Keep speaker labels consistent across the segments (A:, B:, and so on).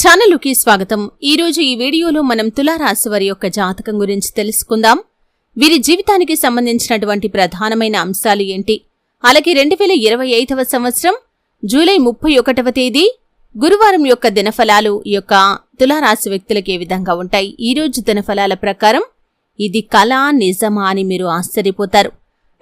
A: ఛానలుకి స్వాగతం. ఈ రోజు ఈ వీడియోలో మనం తులారాశి వారి యొక్క జాతకం గురించి తెలుసుకుందాం. వీరి జీవితానికి సంబంధించినటువంటి ప్రధానమైన అంశాలు ఏంటి? అలాగే రెండు వేల ఇరవై ఐదవ సంవత్సరం జూలై ముప్పై ఒకటవ తేదీ గురువారం యొక్క దినఫలాలు యొక్క తులారాశి వ్యక్తులకు ఏ విధంగా ఉంటాయి? ఈ రోజు దినఫలాల ప్రకారం ఇది కళ నిజమా అని మీరు ఆశ్చర్యపోతారు.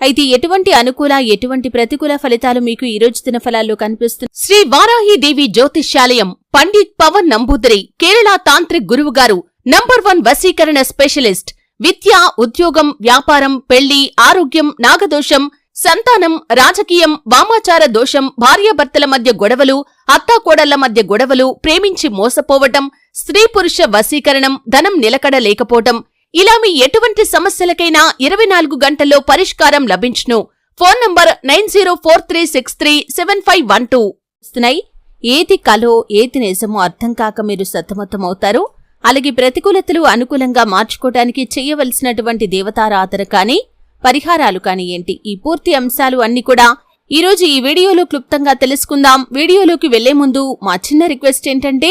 A: అయితే ఎటువంటి అనుకూల ఎటువంటి ప్రతికూల ఫలితాలు మీకు ఈ రోజు దిన ఫలాల్లో కనిపిస్తుంది శ్రీ వారాహి దేవి జ్యోతిష్యాలయం పండిత్ పవన్ నంబూదరి కేరళ తాంత్రిక్ గురువు గారు నంబర్ వన్ వశీకరణ స్పెషలిస్ట్ విద్య ఉద్యోగం వ్యాపారం పెళ్ళి ఆరోగ్యం నాగదోషం సంతానం రాజకీయం వామాచార దోషం భార్యాభర్తల మధ్య గొడవలు అత్తాకోడళ్ళ మధ్య గొడవలు ప్రేమించి మోసపోవటం స్త్రీ పురుష వశీకరణం ధనం నిలకడ లేకపోవటం ఇలా మీ ఎటువంటి సమస్యలకైనా ఇరవై నాలుగు గంటల్లో పరిష్కారం లభించును. Phone number nine zero four three six three seven five one two. ఏది కలో ఏది నిజమో అర్థం కాక మీరు సతమతమవుతారు. అలాగే ప్రతికూలతలు అనుకూలంగా మార్చుకోవటానికి చేయవలసినటువంటి దేవతారాధన కానీ పరిహారాలు కానీ ఏంటి? ఈ పూర్తి అంశాలు అన్ని కూడా ఈరోజు ఈ వీడియోలో క్లుప్తంగా తెలుసుకుందాం. వీడియోలోకి వెళ్ళే ముందు మా చిన్న రిక్వెస్ట్ ఏంటంటే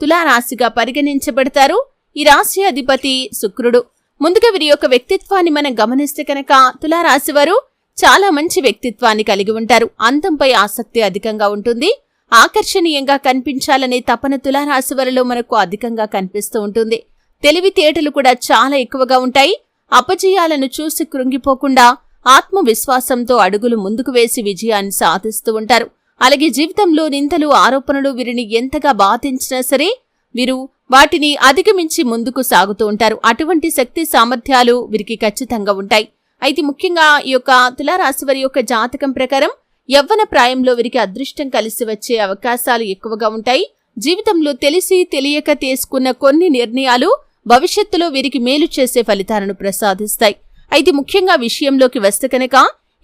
A: తులారాశిగా పరిగణించబడతారు. ఈ రాశి అధిపతి శుక్రుడు. ముందుగా వీరి యొక్క వ్యక్తిత్వాన్ని మనం గమనిస్తే కనుక తులారాశి వారు చాలా మంచి వ్యక్తిత్వాన్ని కలిగి ఉంటారు. అంతంపై ఆసక్తి అధికంగా ఉంటుంది. ఆకర్షణీయంగా కనిపించాలనే తపన తులారాశి వారిలో మనకు అధికంగా కనిపిస్తూ ఉంటుంది. తెలివితేటలు కూడా చాలా ఎక్కువగా ఉంటాయి. అపజయాలను చూసి కృంగిపోకుండా ఆత్మవిశ్వాసంతో అడుగులు ముందుకు వేసి విజయాన్ని సాధిస్తూ ఉంటారు. అలాగే జీవితంలో నిందలు ఆరోపణలు వీరిని ఎంతగా బాధించినా సరే వీరు వాటిని అధిగమించి ముందుకు సాగుతూ ఉంటారు. అటువంటి శక్తి సామర్థ్యాలు వీరికి ఖచ్చితంగా ఉంటాయి. అయితే ముఖ్యంగా ఈ యొక్క తులారాశి వారి యొక్క జాతకం ప్రకారం యవ్వన ప్రాయంలో వీరికి అదృష్టం కలిసి వచ్చే అవకాశాలు ఎక్కువగా ఉంటాయి. జీవితంలో తెలిసి తెలియక తీసుకున్న కొన్ని నిర్ణయాలు భవిష్యత్తులో వీరికి మేలు చేసే ఫలితాలను ప్రసాదిస్తాయి. అయితే ముఖ్యంగా విషయంలోకి వస్తే కనుక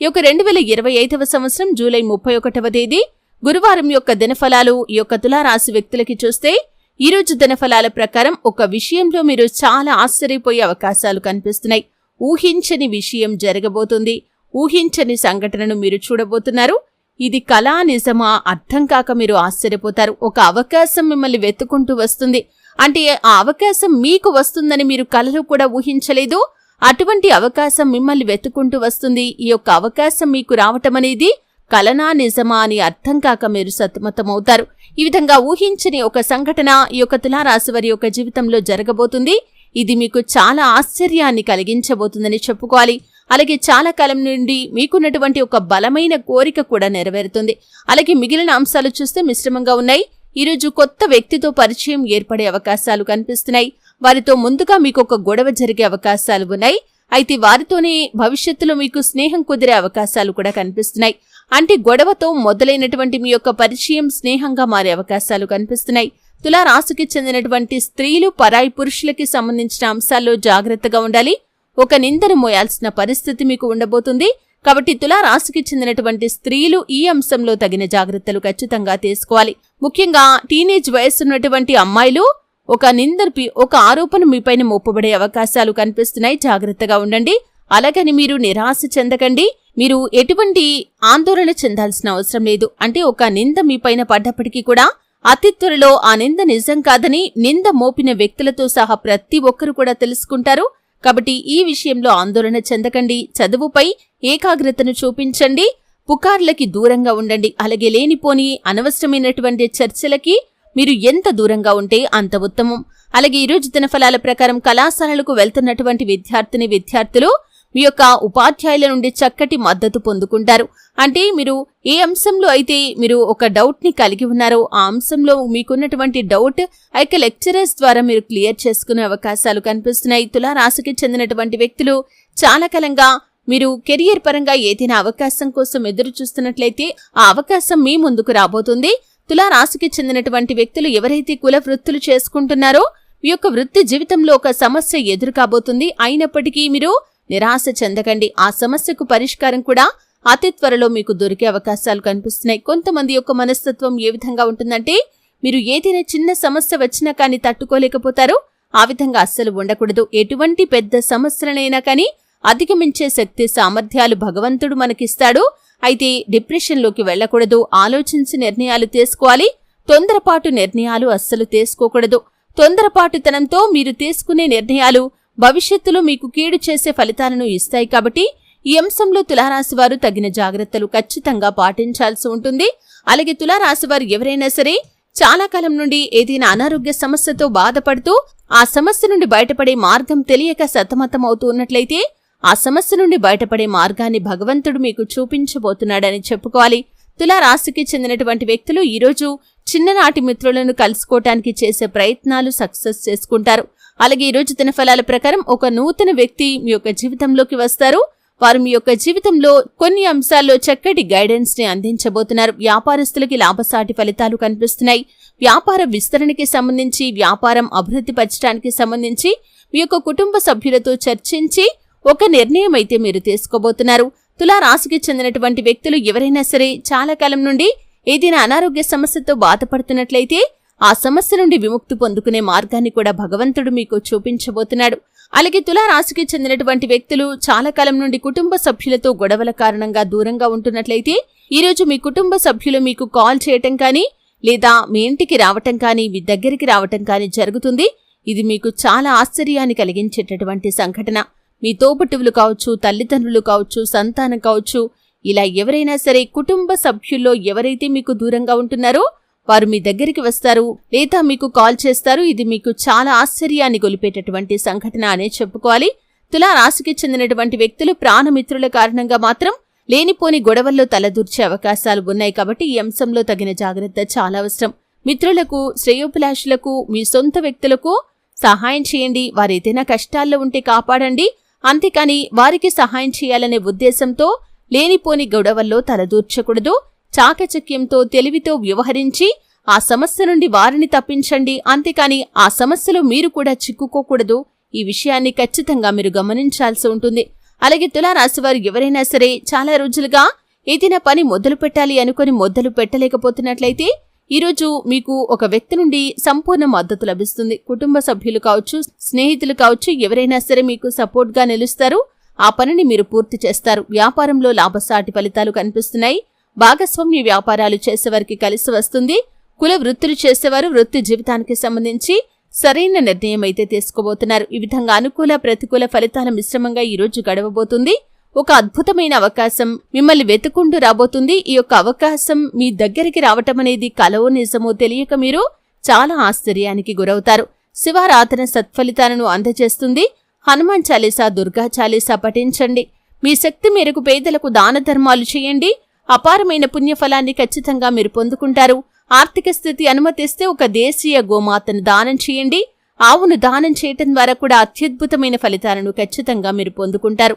A: ఈ యొక్క రెండు వేల ఇరవై ఐదవ సంవత్సరం జూలై ముప్పై ఒకటవ తేదీ గురువారం యొక్క దినఫలాలు ఈ యొక్క తులారాశి వ్యక్తులకి చూస్తే ఈరోజు దినఫలాల ప్రకారం ఒక విషయంలో మీరు చాలా ఆశ్చర్యపోయే అవకాశాలు కనిపిస్తున్నాయి. ఊహించని విషయం జరగబోతుంది. ఊహించని సంఘటనను మీరు చూడబోతున్నారు. ఇది కళా నిజమా? అర్థం కాక మీరు ఆశ్చర్యపోతారు. ఒక అవకాశం మిమ్మల్ని వెతుకుంటూ వస్తుంది. అంటే ఆ అవకాశం మీకు వస్తుందని మీరు కలలో కూడా ఊహించలేదు. అటువంటి అవకాశం మిమ్మల్ని వెతుకుంటూ వస్తుంది. ఈ యొక్క అవకాశం మీకు రావటం అనేది కలనా నిజమా అని అర్థం కాక మీరు సతమతమవుతారు. ఈ విధంగా ఊహించని ఒక సంఘటన ఈ యొక్క తులారాశి వారి యొక్క జీవితంలో జరగబోతుంది. ఇది మీకు చాలా ఆశ్చర్యాన్ని కలిగించబోతుందని చెప్పుకోవాలి. అలాగే చాలా కాలం నుండి మీకున్నటువంటి ఒక బలమైన కోరిక కూడా నెరవేరుతుంది. అలాగే మిగిలిన అంశాలు చూస్తే మిశ్రమంగా ఉన్నాయి. ఈరోజు కొత్త వ్యక్తితో పరిచయం ఏర్పడే అవకాశాలు కనిపిస్తున్నాయి. వారితో ముందుగా మీకు ఒక గొడవ జరిగే అవకాశాలు ఉన్నాయి. అయితే వారితోనే భవిష్యత్తులో మీకు స్నేహం కుదిరే అవకాశాలు కూడా కనిపిస్తున్నాయి. అంటే గొడవతో మొదలైనటువంటి మీ యొక్క పరిచయం స్నేహంగా మారే అవకాశాలు కనిపిస్తున్నాయి. తులా రాశికి చెందినటువంటి స్త్రీలు పరాయి పురుషులకి సంబంధించిన అంశాల్లో జాగ్రత్తగా ఉండాలి. ఒక నిందను మోయాల్సిన పరిస్థితి మీకు ఉండబోతుంది. కాబట్టి తులా రాశికి చెందినటువంటి స్త్రీలు ఈ అంశంలో తగిన జాగ్రత్తలు ఖచ్చితంగా తీసుకోవాలి. ముఖ్యంగా టీనేజ్ వయస్సున్నటువంటి అమ్మాయిలు ఒక నిందర్పి ఒక ఆరోపణ మీపైన మోపబడే అవకాశాలు కనిపిస్తున్నాయి. జాగ్రత్తగా ఉండండి. అలాగని మీరు నిరాశ చెందకండి. మీరు ఎటువంటి ఆందోళన చెందాల్సిన అవసరం లేదు. అంటే ఒక నింద మీపైన పడ్డప్పటికీ కూడా అతి త్వరలో ఆ నింద నిజం కాదని నింద మోపిన వ్యక్తులతో సహా ప్రతి ఒక్కరు కూడా తెలుసుకుంటారు. కాబట్టి ఈ విషయంలో ఆందోళన చెందకండి. చదువుపై ఏకాగ్రతను చూపించండి. పుకార్లకి దూరంగా ఉండండి. అలాగే లేనిపోని అనవసరమైనటువంటి చర్చలకి మీరు ఎంత దూరంగా ఉంటే అంత ఉత్తమం. అలాగే ఈరోజు దినఫలాల ప్రకారం కళాశాలలకు వెళ్తున్నటువంటి విద్యార్థిని విద్యార్థులు మీ యొక్క ఉపాధ్యాయుల నుండి చక్కటి మద్దతు పొందుకుంటారు. అంటే మీరు ఏ అంశంలో అయితే మీరు ఒక డౌట్ని కలిగి ఉన్నారో ఆ అంశంలో మీకున్నటువంటి డౌట్ ఆ యొక్క లెక్చరర్స్ ద్వారా మీరు క్లియర్ చేసుకునే అవకాశాలు కనిపిస్తున్నాయి. తులారాశికి చెందినటువంటి వ్యక్తులు చాలా కాలంగా మీరు కెరియర్ పరంగా ఏదైనా అవకాశం కోసం ఎదురు చూస్తున్నట్లయితే ఆ అవకాశం మీ ముందుకు రాబోతుంది. తులారాశికి చెందినటువంటి వ్యక్తులు ఎవరైతే కుల వృత్తులు చేసుకుంటున్నారో మీ యొక్క వృత్తి జీవితంలో ఒక సమస్య ఎదురు కాబోతుంది అయినప్పటికీ మీరు నిరాశ చెందకండి. ఆ సమస్యకు పరిష్కారం కూడా అతి త్వరలో మీకు దొరికే అవకాశాలు కనిపిస్తున్నాయి. కొంతమంది యొక్క మనస్తత్వం ఏ విధంగా ఉంటుందంటే మీరు ఏదైనా చిన్న సమస్య వచ్చినా కానీ తట్టుకోలేకపోతారు. ఆ విధంగా అస్సలు ఉండకూడదు. ఎటువంటి పెద్ద సమస్యలనైనా కానీ అధిగమించే శక్తి సామర్థ్యాలు భగవంతుడు మనకిస్తాడు. అయితే డిప్రెషన్లోకి వెళ్ళకూడదు. ఆలోచించి నిర్ణయాలు తీసుకోవాలి. తొందరపాటు నిర్ణయాలు అస్సలు తీసుకోకూడదు. తొందరపాటుతనంతో మీరు తీసుకునే నిర్ణయాలు భవిష్యత్తులో మీకు కీడు చేసే ఫలితాలను ఇస్తాయి కాబట్టి ఈ అంశంలో తులారాశి వారు తగిన జాగ్రత్తలు ఖచ్చితంగా పాటించాల్సి ఉంటుంది. అలాగే తులారాశి వారు ఎవరైనా సరే చాలా కాలం నుండి ఏదైనా అనారోగ్య సమస్యతో బాధపడుతూ ఆ సమస్య నుండి బయటపడే మార్గం తెలియక సతమతం అవుతూ ఉన్నట్లయితే ఆ సమస్య నుండి బయటపడే మార్గాన్ని భగవంతుడు మీకు చూపించబోతున్నాడని చెప్పుకోవాలి. తులారాశికి చెందినటువంటి వ్యక్తులు ఈరోజు చిన్ననాటి మిత్రులను కలుసుకోవటానికి చేసే ప్రయత్నాలు సక్సెస్ చేసుకుంటారు. అలాగే ఈరోజు దినఫలాల ప్రకారం ఒక నూతన వ్యక్తి మీ యొక్క జీవితంలోకి వస్తారు. వారు మీ యొక్క జీవితంలో కొన్ని అంశాల్లో చక్కటి గైడెన్స్ని అందించబోతున్నారు. వ్యాపారస్తులకి లాభసాటి ఫలితాలు కనిపిస్తున్నాయి. వ్యాపార విస్తరణకి సంబంధించి వ్యాపారం అభివృద్ధి పరచడానికి సంబంధించి మీ యొక్క కుటుంబ సభ్యులతో చర్చించి ఒక నిర్ణయం అయితే మీరు తీసుకోబోతున్నారు. తులారాశికి చెందినటువంటి వ్యక్తులు ఎవరైనా సరే చాలా కాలం నుండి ఏదైనా అనారోగ్య సమస్యతో బాధపడుతున్నట్లయితే ఆ సమస్య నుండి విముక్తి పొందుకునే మార్గాన్ని కూడా భగవంతుడు మీకు చూపించబోతున్నాడు. అలాగే తులారాశికి చెందినటువంటి వ్యక్తులు చాలా కాలం నుండి కుటుంబ సభ్యులతో గొడవల కారణంగా దూరంగా ఉంటున్నట్లయితే ఈరోజు మీ కుటుంబ సభ్యులు మీకు కాల్ చేయటం కానీ లేదా మీ ఇంటికి రావటం కానీ మీ దగ్గరికి రావటం కానీ జరుగుతుంది. ఇది మీకు చాలా ఆశ్చర్యాన్ని కలిగించేటటువంటి సంఘటన. మీ తోబుట్టువులు కావచ్చు తల్లిదండ్రులు కావచ్చు సంతానం కావచ్చు ఇలా ఎవరైనా సరే కుటుంబ సభ్యుల్లో ఎవరైతే మీకు దూరంగా ఉంటున్నారో వారు మీ దగ్గరికి వస్తారు లేదా మీకు కాల్ చేస్తారు. ఇది మీకు చాలా ఆశ్చర్యాన్ని గొలిపేటటువంటి సంఘటన అనే చెప్పుకోవాలి. తులా రాశికి చెందినటువంటి వ్యక్తులు ప్రాణమిత్రుల కారణంగా మాత్రం లేనిపోని గొడవల్లో తలదూర్చే అవకాశాలు ఉన్నాయి కాబట్టి ఈ అంశంలో తగిన జాగ్రత్త చాలా అవసరం. మిత్రులకు శ్రేయోభిలాషులకు మీ సొంత వ్యక్తులకు సహాయం చేయండి. వారేదైనా కష్టాల్లో ఉంటే కాపాడండి. అంతేకాని వారికి సహాయం చేయాలనే ఉద్దేశంతో లేనిపోని గొడవల్లో తలదూర్చకూడదు చాకచక్యంతో తెలివితో వ్యవహరించి ఆ సమస్య నుండి వారిని తప్పించండి అంతేకాని ఆ సమస్యలో మీరు కూడా చిక్కుకోకూడదు. ఈ విషయాన్ని ఖచ్చితంగా మీరు గమనించాల్సి ఉంటుంది. అలాగే తులారాశివారు ఎవరైనా సరే చాలా రోజులుగా ఏదైనా పని మొదలు పెట్టాలి అనుకుని మొదలు పెట్టలేకపోతున్నట్లయితే ఈరోజు మీకు ఒక వ్యక్తి నుండి సంపూర్ణ మద్దతు లభిస్తుంది. కుటుంబ సభ్యులు కావచ్చు స్నేహితులు కావచ్చు ఎవరైనా సరే మీకు సపోర్ట్గా నిలుస్తారు. ఆ పనిని మీరు పూర్తి చేస్తారు. వ్యాపారంలో లాభసాటి ఫలితాలు కనిపిస్తున్నాయి. భాగస్వామ్య వ్యాపారాలు చేసేవారికి కలిసి వస్తుంది. కుల వృత్తులు చేసేవారు వృత్తి జీవితానికి సంబంధించి సరైన నిర్ణయం అయితే తీసుకోబోతున్నారు. ఈ విధంగా అనుకూల ప్రతికూల ఫలితాల మిశ్రమంగా ఈ రోజు గడవబోతుంది. ఒక అద్భుతమైన అవకాశం మిమ్మల్ని వెతుకుంటూ రాబోతుంది. ఈ యొక్క అవకాశం మీ దగ్గరికి రావటం అనేది కలవో నిజమో తెలియక మీరు చాలా ఆశ్చర్యానికి గురవుతారు. శివారాధన సత్ఫలితాలను అందజేస్తుంది. హనుమాన్ చాలీసా దుర్గా చాలీసా పఠించండి. మీ శక్తి మేరకు పేదలకు దాన ధర్మాలు చేయండి. అపారమైన పుణ్యఫలాన్ని ఖచ్చితంగా మీరు పొందుకుంటారు. ఆర్థిక స్థితి అనుమతిస్తే ఒక దేశీయ గోమాతను దానం చేయండి. ఆవును దానం చేయటం ద్వారా కూడా అత్యద్భుతమైన ఫలితాలను ఖచ్చితంగా మీరు పొందుకుంటారు.